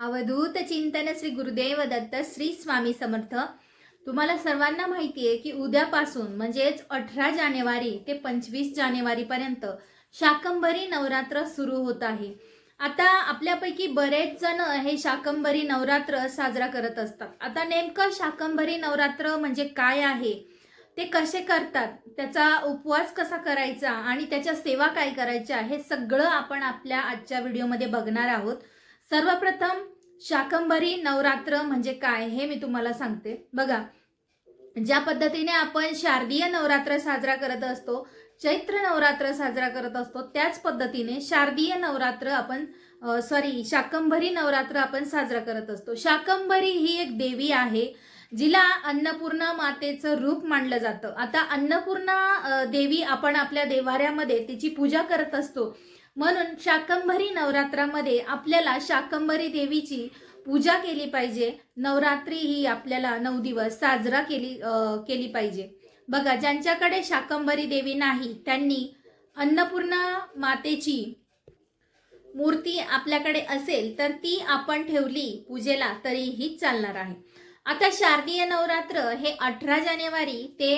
अवधूत चिंतन श्री गुरुदेव दत्त श्री स्वामी समर्थ. तुम्हाला सर्वांना माहिती आहे की उद्यापासून म्हणजेच अठरा जानेवारी ते पंचवीस जानेवारीपर्यंत शाकंभरी नवरात्र सुरू होत आहे. आता आपल्यापैकी बरेच जण हे शाकंभरी नवरात्र साजरा करत असतात. आता नेमकं शाकंभरी नवरात्र म्हणजे काय आहे? ते कसे करतात? त्याचा उपवास कसा करायचा? आणि त्याच्या सेवा काय करायच्या? हे सगळं आपण आपल्या आजच्या व्हिडिओमध्ये बघणार आहोत. सर्वप्रथम शाकंभरी नवरात्र म्हणजे काय हे मी तुम्हाला सांगते. बघा ज्या पद्धतीने आपण शारदीय नवरात्र साजरा करत असतो चैत्र नवरात्र साजरा करत असतो त्याच पद्धतीने शारदीय नवरात्र आपण सॉरी शाकंभरी नवरात्र आपण साजरा करत असतो. शाकंभरी ही एक देवी आहे जिला अन्नपूर्णा मातेचं रूप मानलं जातं. आता अन्नपूर्णा देवी आपण आपल्या देवाऱ्यामध्ये तिची पूजा करत असतो. म्हणून शाकंभरी नवरात्रामध्ये आपल्याला शाकंभरी देवीची पूजा केली पाहिजे. नवरात्री ही आपल्याला नऊ दिवस साजरा केली केली पाहिजे. बघा ज्यांच्याकडे शाकंभरी देवी नाही त्यांनी अन्नपूर्णा मातेची मूर्ती आपल्याकडे असेल तर ती आपण ठेवली पूजेला तरीही चालणार आहे. आता शारदीय नवरात्र हे अठरा जानेवारी ते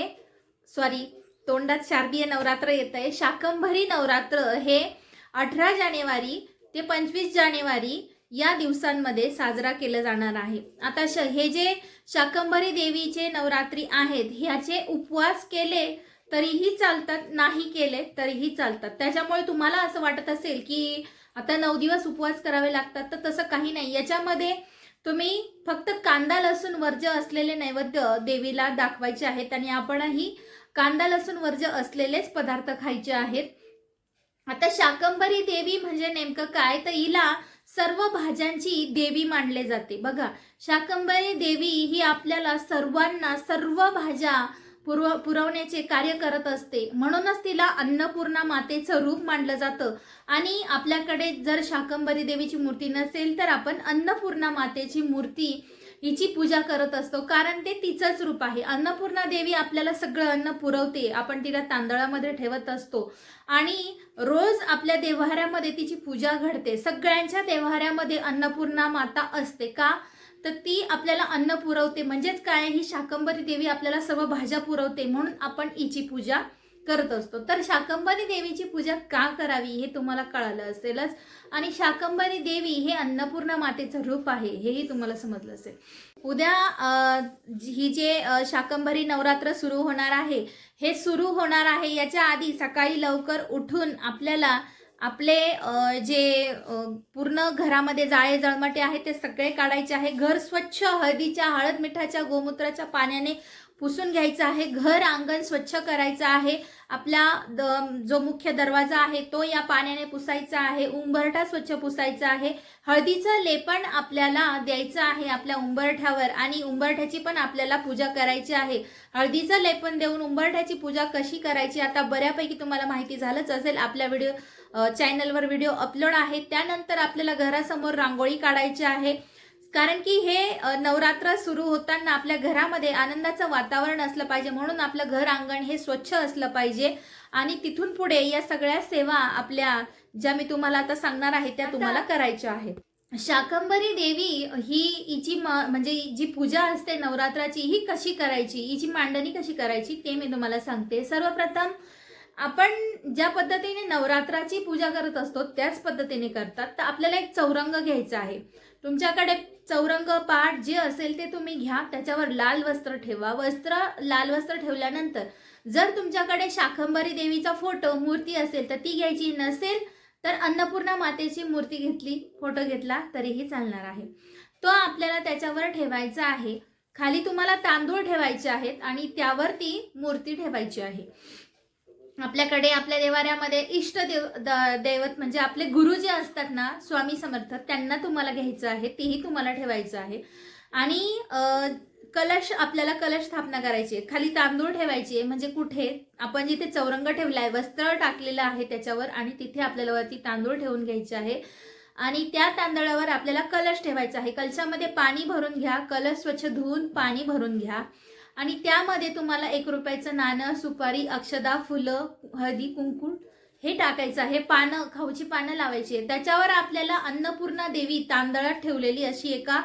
सॉरी तोंडात शारदीय नवरात्र येत आहे शाकंभरी नवरात्र हे अठरा जानेवारी ते पंचवीस जानेवारी या दिवसांमध्ये साजरा केलं जाणार आहे. आता श हे जे शाकंभरी देवीचे नवरात्री आहेत ह्याचे उपवास केले तरीही चालतात नाही केले तरीही चालतात. त्याच्यामुळे तुम्हाला असं वाटत असेल की आता नऊ दिवस उपवास करावे लागतात तर तसं काही नाही. याच्यामध्ये तुम्ही फक्त कांदा लसूण वर्ज असलेले नैवेद्य देवीला दाखवायचे आहेत आणि आपणही कांदा लसूण वर्ज असलेलेच पदार्थ खायचे आहेत. आता शाकंभरी देवी म्हणजे नेमकं काय? तर हिला सर्व भाज्यांची देवी मानले जाते. बघा शाकंभरी देवी ही आपल्याला सर्वांना सर्व भाज्या पुरव पुरवण्याचे कार्य करत असते. म्हणूनच तिला अन्नपूर्णा मातेचं रूप मानलं जातं. आणि आपल्याकडे जर शाकंभरी देवीची मूर्ती नसेल तर आपण अन्नपूर्णा मातेची मूर्ती हिची पूजा करत असतो. कारण ते तिचंच रूप आहे. अन्नपूर्णा देवी आपल्याला सगळं अन्न पुरवते. आपण तिला तांदळामध्ये ठेवत असतो. आणि रोज आपल्या देव्हाऱ्यामध्ये तिची पूजा घडते. सगळ्यांच्या देव्हाऱ्यामध्ये अन्नपूर्णा माता असते का? तर ती आपल्याला अन्न पुरवते. म्हणजेच काय? ही शाकंभरी देवी आपल्याला सर्व भाज्या पुरवते. म्हणून आपण हिची पूजा करत असतो. तर शाकंभरी देवीची पूजा का करावी हे तुम्हाला कळालं असेलच. आणि शाकंभरी देवी हे अन्नपूर्णा मातेचं रूप आहे हेही तुम्हाला समजलं असेल. उद्या ही जे शाकंभरी नवरात्र सुरू होणार आहे हे सुरू होणार आहे याच्या आधी सकाळी लवकर उठून आपल्याला आपले जे पूर्ण घरामध्ये जाळे जळमटे आहे ते सगळे काढायचे आहे. घर स्वच्छ हळदीच्या हळद मिठाच्या गोमूत्राच्या पाण्याने पुसून घ्यायचं आहे घर अंगण स्वच्छ करायचं आहे. आपला द जो मुख्य दरवाजा आहे तो या पाण्याने पुसायचा आहे उंबरठा स्वच्छ पुसायचा आहे. हळदीचं लेपण आपल्याला द्यायचं आहे आपल्या उंबरठ्यावर आणि उंबरठ्याची पण आपल्याला पूजा करायची आहे. हळदीचं लेपन देऊन उंबरठ्याची पूजा कशी करायची आता बऱ्यापैकी तुम्हाला माहिती झालंच असेल. आपल्या व्हिडिओ चॅनलवर व्हिडिओ अपलोड आहे त्यानंतर आपल्याला घरासमोर रांगोळी काढायची आहे. कारण की हे नवरात्र सुरू होताना आपल्या घरामध्ये आनंदाचं वातावरण असलं पाहिजे. म्हणून आपलं घर अंगण हे स्वच्छ असलं पाहिजे. आणि तिथून पुढे या सगळ्या सेवा आपल्या ज्या मी तुम्हाला आता सांगणार आहे त्या तुम्हाला करायच्या आहेत. शाकंभरी देवी ही हिची म म्हणजे जी पूजा असते नवरात्राची ही कशी करायची? हिची मांडणी कशी करायची? ते मी तुम्हाला सांगते. सर्वप्रथम आपण ज्या पद्धतीने नवरात्राची पूजा करत असतो त्याच पद्धतीने करतात. तर आपल्याला एक चौरंग घ्यायचा आहे. तुमच्याकडे चौरंग पाठ जे असेल ते तुम्ही घ्या. त्याच्यावर लाल वस्त्र ठेवा. वस्त्र लाल वस्त्र ठेवल्यानंतर जर तुमच्याकडे शाकंभरी देवीचा फोटो मूर्ती असेल तर ती घ्यायची नसेल तर अन्नपूर्णा मातेची मूर्ती घेतली फोटो घेतला तरीही चालणार आहे. तो आपल्याला त्याच्यावर ठेवायचा आहे. खाली तुम्हाला तांदूळ ठेवायचे आहेत आणि त्यावर ती मूर्ती ठेवायची आहे. आपल्याकडे आपल्या देवाऱ्यामध्ये इष्ट देव द- दैवत म्हणजे आपले गुरु जे असतात ना स्वामी समर्थ त्यांना तुम्हाला घ्यायचं आहे तेही तुम्हाला ठेवायचं आहे. आणि कलश आपल्याला कलश स्थापना करायची आहे. खाली तांदूळ ठेवायचे आहे म्हणजे कुठे? आपण जिथे चौरंग ठेवला आहे वस्त्र टाकलेलं आहे त्याच्यावर आणि तिथे आपल्याला वरती तांदूळ ठेवून घ्यायचे आहे. आणि त्या तांदळावर आपल्याला कलश ठेवायचा आहे. कलशामध्ये पाणी भरून घ्या कलश स्वच्छ धुवून पाणी भरून घ्या. आणि त्यामध्ये तुम्हाला एक रुपयाचं नाणं सुपारी अक्षदा फुलं हळदी कुंकू हे टाकायचं आहे. पानं खाऊची पानं लावायची आहे त्याच्यावर आपल्याला अन्नपूर्णा देवी तांदळात ठेवलेली अशी एका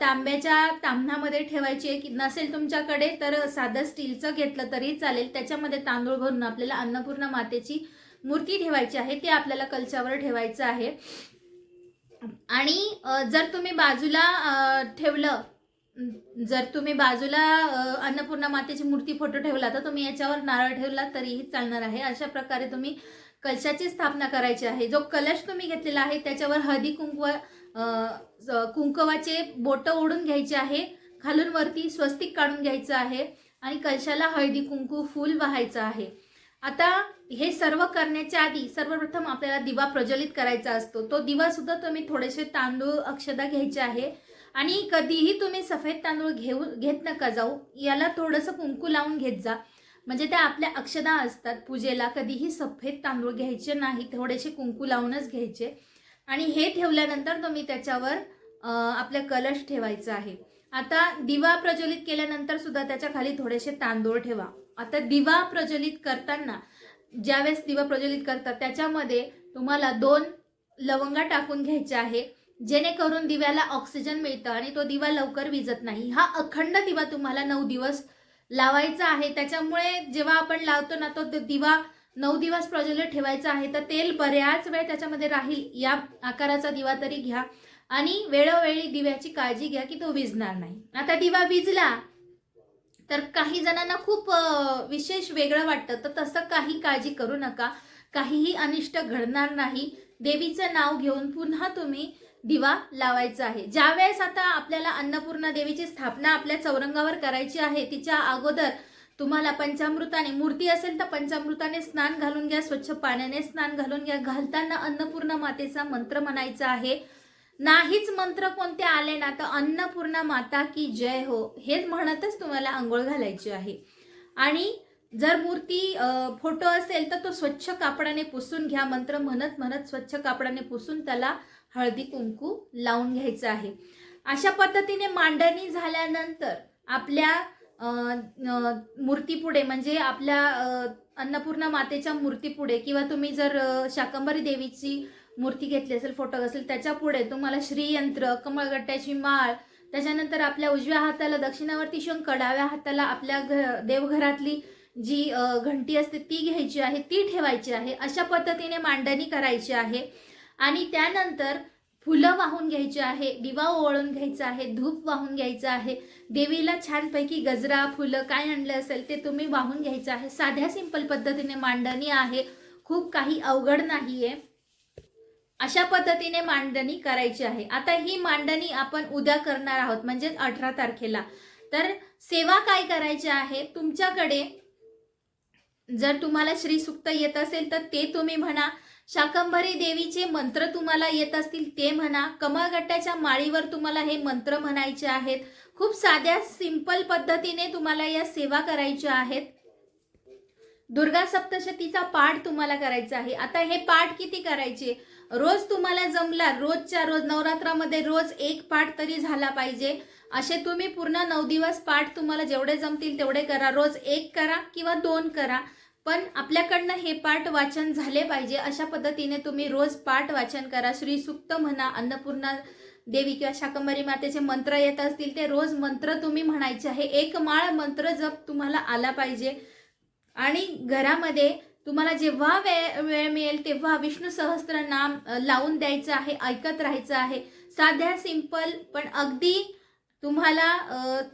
तांब्याच्या तांबणामध्ये ठेवायची आहे. की नसेल तुमच्याकडे तर साधं स्टीलचं घेतलं तरी चालेल. त्याच्यामध्ये तांदूळ भरून आपल्याला अन्नपूर्णा मातेची मूर्ती ठेवायची आहे. ते आपल्याला कलशावर ठेवायचं आहे. आणि जर तुम्ही बाजूला ठेवलं जर तुम्ही बाजूला अन्नपूर्णा मातेची मूर्ती फोटो ठेवला तर तुम्ही याच्यावर नारळ ठेवला तरीही चालणार आहे. अशा प्रकारे तुम्ही कलशाची स्थापना करायची आहे. जो कलश तुम्ही घेतलेला आहे त्याच्यावर हळदी कुंकव कुंकवाचे बोटं ओढून घ्यायचे आहे. खालून वरती स्वस्तिक काढून घ्यायचं आहे आणि कलशाला हळदी कुंकू फूल वाहायचं आहे. आता हे सर्व करण्याच्या आधी सर्वप्रथम आपल्याला दिवा प्रज्वलित करायचा असतो. तो दिवा सुद्धा तुम्ही थोडेसे तांदूळ अक्षदा घ्यायचे आहे. आणि कधीही तुम्ही सफेद तांदूळ घेऊ घेत नका जाऊ. याला थोडंसं कुंकू लावून घेत जा. म्हणजे त्या आपल्या अक्षदा असतात पूजेला कधीही सफेद तांदूळ घ्यायचे नाही थोडेसे कुंकू लावूनच घ्यायचे. आणि हे ठेवल्यानंतर तुम्ही त्याच्यावर आपला आपल्या कलश ठेवायचा आहे. आता दिवा प्रज्वलित केल्यानंतर सुद्धा त्याच्याखाली थोडेसे तांदूळ ठेवा. आता दिवा प्रज्वलित करताना ज्यावेळेस दिवा प्रज्वलित करतात त्याच्यामध्ये तुम्हाला दोन लवंगा टाकून घ्यायच्या आहे. जेणेकरून दिव्याला ऑक्सिजन मिळतं आणि तो दिवा लवकर विजत नाही. हा अखंड दिवा तुम्हाला नऊ दिवस लावायचा आहे. त्याच्यामुळे जेव्हा आपण लावतो ना तो दिवा नऊ दिवस प्रज्वलित ठेवायचा आहे. तर तेल बऱ्याच वेळ त्याच्यामध्ये राहील. या आकाराचा दिवा तरी घ्या. आणि वेळोवेळी दिव्याची काळजी घ्या की तो विजणार नाही. आता दिवा विजला तर काही जणांना खूप विशेष वेगळं वाटतं. तर तसं काही काळजी करू नका. काहीही अनिष्ट घडणार नाही. देवीचं नाव घेऊन पुन्हा तुम्ही दिवा लावायचा आहे. ज्यावेळेस आता आपल्याला अन्नपूर्णा देवीची स्थापना आपल्या चौरंगावर करायची आहे तिच्या अगोदर तुम्हाला पंचामृताने मूर्ती असेल तर पंचामृताने स्नान घालून घ्या स्वच्छ पाण्याने स्नान घालून घ्या. घालताना अन्नपूर्णा मातेचा मंत्र म्हणायचा आहे. नाहीच मंत्र कोणते आले ना तर अन्नपूर्णा माता की जय हो हेच म्हणतच तुम्हाला आंघोळ घालायची आहे. आणि जर मूर्ती फोटो असेल तर तो स्वच्छ कापडाने पुसून घ्या. मंत्र म्हणत म्हणत स्वच्छ कापडाने पुसून त्याला हळदी कुंकू लावून घ्यायचं आहे. अशा पद्धतीने मांडणी झाल्यानंतर आपल्या मूर्तीपुढे म्हणजे आपल्या अन्नपूर्णा मातेच्या मूर्तीपुढे किंवा तुम्ही जर शाकंबरी शाकंभरी देवीची मूर्ती घेतली असेल फोटो असेल त्याच्या पुढे तुम्हाला श्रीयंत्र कमळगट्ट्याची माळ त्याच्यानंतर आपल्या उजव्या हाताला दक्षिणावर्ती शंख डाव्या हाताला आपल्या घ देवघरातली जी घंटी असते ती घ्यायची आहे ती ठेवायची आहे. अशा पद्धतीने मांडणी करायची आहे. आणि त्यानंतर फुलं वाहून घ्यायची आहे दिवा ओळून घ्यायचा आहे धूप वाहून घ्यायचं आहे. देवीला छानपैकी गजरा फुलं काय आणलं असेल ते तुम्ही वाहून घ्यायचं आहे. साध्या सिंपल पद्धतीने मांडणी आहे. खूप काही अवघड नाही आहे अशा पद्धतीने मांडणी करायची आहे. आता ही मांडणी आपण उद्या करणार आहोत म्हणजेच अठरा तारखेला. तर सेवा काय करायची आहे? तुमच्याकडे जर तुम्हाला श्री सुक्त येत असेल तर ते तुम्ही म्हणा. शाकंभरी देवीचे मंत्र तुम्हाला येत असतील ते म्हणा. कमळगट्ट्याच्या माळीवर तुम्हाला हे मंत्र म्हणायचे आहेत. खूप साध्या सिंपल पद्धतीने तुम्हाला या सेवा करायच्या आहेत. दुर्गा सप्तशतीचा पाठ तुम्हाला करायचा आहे. आता हे पाठ किती करायचे? रोज तुम्हाला जमला रोजच्या रोज नवरात्रामध्ये रोज एक पाठ तरी झाला पाहिजे. असे तुम्ही पूर्ण नऊ दिवस पाठ तुम्हाला जेवढे जमतील तेवढे करा. रोज एक करा किंवा दोन करा. पण आपल्याकडनं हे पाठ वाचन झाले पाहिजे अशा पद्धतीने तुम्ही रोज पाठ वाचन करा. श्रीसुक्त म्हणा अन्नपूर्णा देवी किंवा शाकंभरी मातेचे मंत्र येत असतील ते रोज मंत्र तुम्ही म्हणायचे आहे. एक माळ मंत्र जप तुम्हाला आला पाहिजे. आणि घरामध्ये तुम्हाला जेव्हा वेळ वेळ मिळेल तेव्हा विष्णू सहस्त्र नाम लावून द्यायचं आहे ऐकत राहायचं आहे. साध्या सिंपल पण अगदी तुम्हाला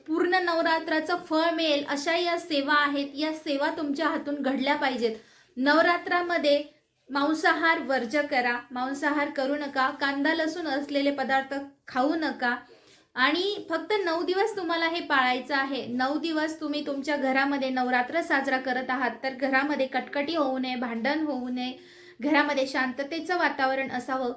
पूर्ण नवरात्राचं फळ मिळेल अशा या सेवा आहेत या सेवा तुमच्या हातून घडल्या पाहिजेत. नवरात्रामध्ये मांसाहार वर्ज करा मांसाहार करू नका कांदा लसूण असलेले पदार्थ खाऊ नका. आणि फक्त नऊ दिवस तुम्हाला हे पाळायचं आहे. नऊ दिवस तुम्ही तुमच्या घरामध्ये नवरात्र साजरा करत आहात तर घरामध्ये कटकटी होऊ नये भांडण होऊ नये घरामध्ये शांततेचं वातावरण असावं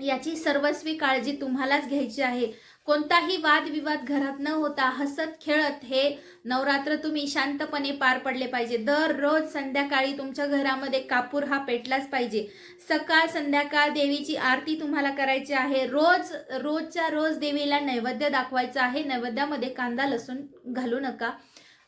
याची सर्वस्वी काळजी तुम्हालाच घ्यायची आहे. कोणताही वादविवाद घरात न होता हसत खेळत हे नवरात्र तुम्ही शांतपणे पार पडले पाहिजे. दररोज संध्याकाळी तुमच्या घरामध्ये कापूर हा पेटलाच पाहिजे. सकाळ संध्याकाळ देवीची आरती तुम्हाला करायची आहे. रोज रोजच्या रोज देवीला नैवेद्य दाखवायचं आहे. नैवेद्यामध्ये कांदा लसूण घालू नका.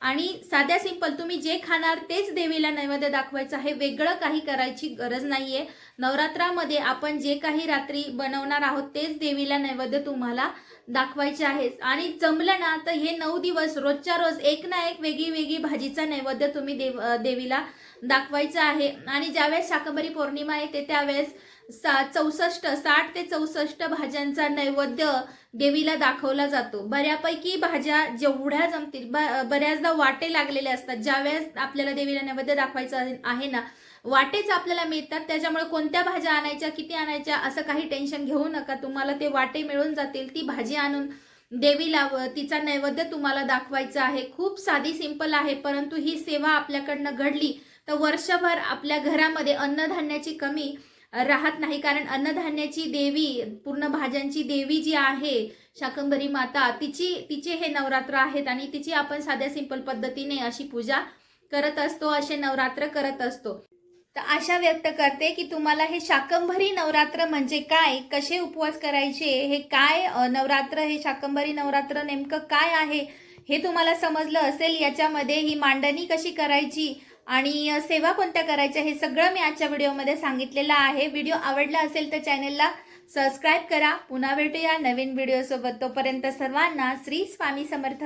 आणि साध्या सिंपल तुम्ही जे खाणार तेच देवीला नैवेद्य दाखवायचं आहे. वेगळं काही करायची गरज नाहीये. नवरात्रामध्ये आपण जे काही रात्री बनवणार आहोत तेच देवीला नैवेद्य तुम्हाला दाखवायचे आहे. आणि जमलं ना तर हे नऊ दिवस रोजच्या रोज एक ना एक वेगळी वेगळी भाजीचा नैवेद्य तुम्ही देव देवीला दाखवायचं आहे. आणि ज्यावेळेस शाकंभरी पौर्णिमा येते त्यावेळेस सा चौसष्ट साठ ते चौसष्ट भाज्यांचा नैवेद्य देवीला दाखवला जातो. बऱ्यापैकी भाज्या जेवढ्या जमतील ब- बऱ्याचदा वाटे लागलेले असतात. ज्यावेळेस आपल्याला देवीला नैवेद्य दाखवायचं आहे- ना वाटेच आपल्याला मिळतात. त्याच्यामुळे कोणत्या भाज्या आणायच्या किती आणायच्या असं काही टेन्शन घेऊ नका. तुम्हाला ते वाटे मिळून जातील. ती भाजी आणून देवीला व तिचा नैवेद्य तुम्हाला दाखवायचा आहे. खूप साधी सिंपल आहे परंतु ही सेवा आपल्याकडनं घडली तर वर्षभर आपल्या घरामध्ये अन्नधान्याची कमी राहत नाही. कारण अन्नधान्याची देवी पूर्ण भाज्यांची देवी जी आहे शाकंभरी माता तिची तिचे हे नवरात्र आहेत आणि तिची आपण साध्या सिंपल पद्धतीने अशी पूजा करत असतो असे नवरात्र करत असतो. तर आशा व्यक्त करते की तुम्हाला हे शाकंभरी नवरात्र म्हणजे काय कसे उपवास करायचे हे काय नवरात्र हे शाकंभरी नवरात्र नेमकं काय आहे हे तुम्हाला समजलं असेल. याच्यामध्ये ही मांडणी कशी करायची आणि सेवा कोणत्या करायच्या हे सगळं मी आजच्या व्हिडिओमध्ये सांगितलेलं आहे. व्हिडिओ आवडला असेल तर चॅनेलला सबस्क्राईब करा. पुन्हा भेटूया नवीन व्हिडिओसोबत. तोपर्यंत सर्वांना श्री स्वामी समर्थ.